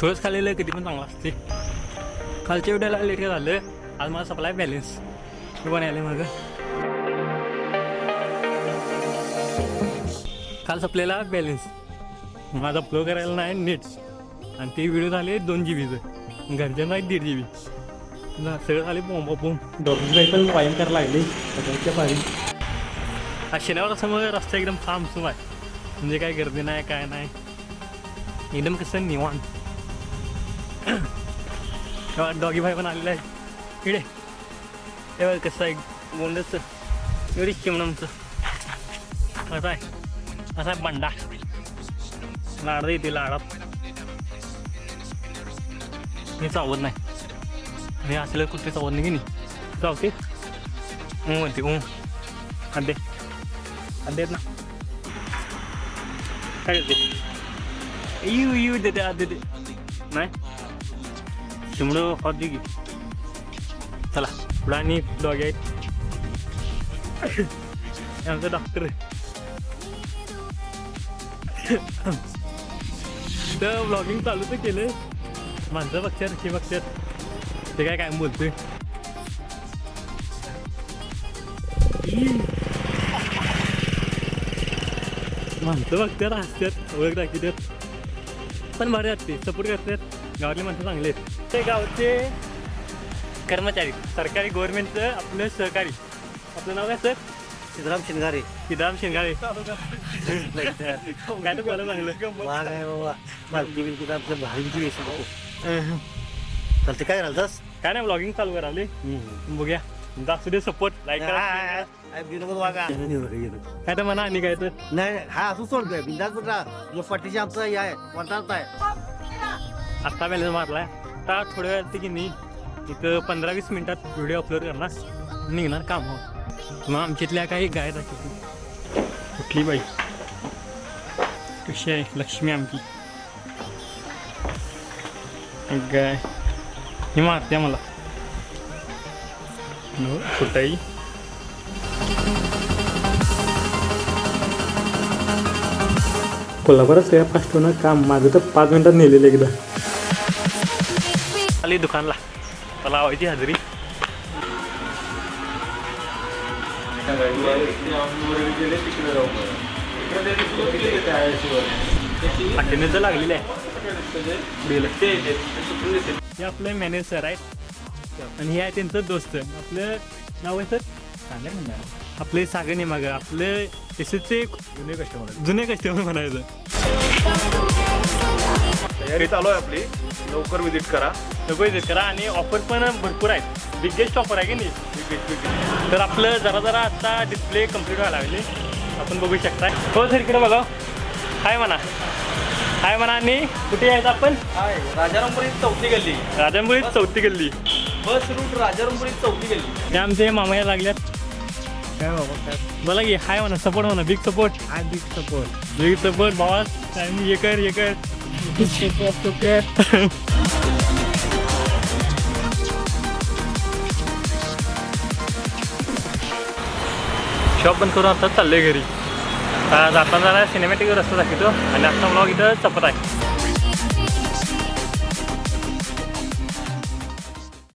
थोडंच खाल्लेलं कधी पण चांगलं असते कालच्या व्हिडिओला लेट झालं? आज मला सप्लाय बॅलेन्स हे पण आले मग. काल सपलेला बॅलेन्स माझा फ्लो करायला नाही नेट. आणि ते व्हिडिओ झाले दोन जी बीचं घरच्यांना नाही दीड जी बी सगळं झाले बोंबा बोंब डॉक्टर पण वाईन करायला लागले. सकाळच्या हा शनिवार असं मग रस्ता एकदम सामसूम आहे. म्हणजे काय गर्दी नाही काय नाही. एकदम कसं निवांत. डॉगी भाई पण आलेला आहे. इकडे. बघ कसं आहे बोंडच एवढी चिमणमचं कसं आहे. असा आहे बंडा. लाडा येते लाडात. मी चावत नाही. हे असलं कुठे चावत नाही की नाही? चावते. ऊ म्हणते ऊ. अड्डे अड्डे ना. काय करते? यू यू देते आत देते. नाही? चिमडं हॉट दे चला पुढं आणि डॉग आहेत हे आमचं डॉक्टर तर ब्लॉगिंग चालू तर केलं माणसं बघतात हे बघतात. ते काय काय बोलतोय. माणसं बघतात हसतात ओळख दाखवतात. पण भारी वाटते सपोर्ट करतात. गावातले माणसं चांगले आहेत. ते गावचे कर्मचारी सरकारी गव्हर्नमेंटचं आपलं सहकारी. आपलं नाव काय सर? सिद्धराम शिंगारे सिद्धाराम शिंगाळे काय तर बोला चांगलं महाग आहे बाबा. मालकी बिलकी आपलं भारीची वेशी बघू. चालते काय घालतास काय नाही ब्लॉगिंग चालू करावले बघूया. दाखवू दे सपोर्ट लाईक करा. काय तर म्हणा आणि काय तर. नाही हा असं सोडतोय बिंदास कुठला जो पट्टीची आमचं हे आहे आहे. आत्ता बॅलन्स मारलाय. आता थोड्या वेळात की नाही एक पंधरा वीस मिनिटात व्हिडिओ अपलोड करणार. निघणार काम. हो मग आमच्यातल्या काही गाय दाखवते कुठली बाई? कशी आहे? लक्ष्मी आमची. एक गाय ही मारते मला. कुठंही. कोल्हापुरात सगळ्या फास्ट होणं काम माझं तर पाच मिनिटात नेलेलं एकदा. आली दुकानला. मला लावायची हजेरी. अटेंडन्स लागलेली आहे. हे आपलं मॅनेजर आहेत. आणि हे आहे त्यांचं दोस्त. आपलं नाव आहे सर? सांगा म्हणणार आपले सागर नेमाग. आपलं एसचे जुने कस्टमर जुने कस्टमर म्हणायचं. तयारी चालू आहे आपली. लवकर विजिट करा. नको येते करा आणि ऑफर पण भरपूर आहेत. बिगेस्ट ऑफर आहे की नाही? तर आपलं जरा जरा आता डिस्प्ले कंप्लीट व्हायला लागले. आपण बघू शकता. हो सर इकडे बघा. हाय म्हणा. हाय म्हणा आणि कुठे यायचं आपण? राजारामपुरी चौथी गल्ली. राजांपुरीत चौथी गल्ली. बस रूट राजारामपुरी चौथी गल्ली हे आमचे मामया लागल्यात. काय बाबा काय? बोला की हाय म्हणा सपोर्ट म्हणा big support hi big support big support भावा काय मी हे कर हे कर. शॉप बंद करून आता चाललोय घरी. आता जाताना जरा सिनेमॅटिक रस्ता दाखवतो. आणि आता ब्लॉग इथं चपत आहे.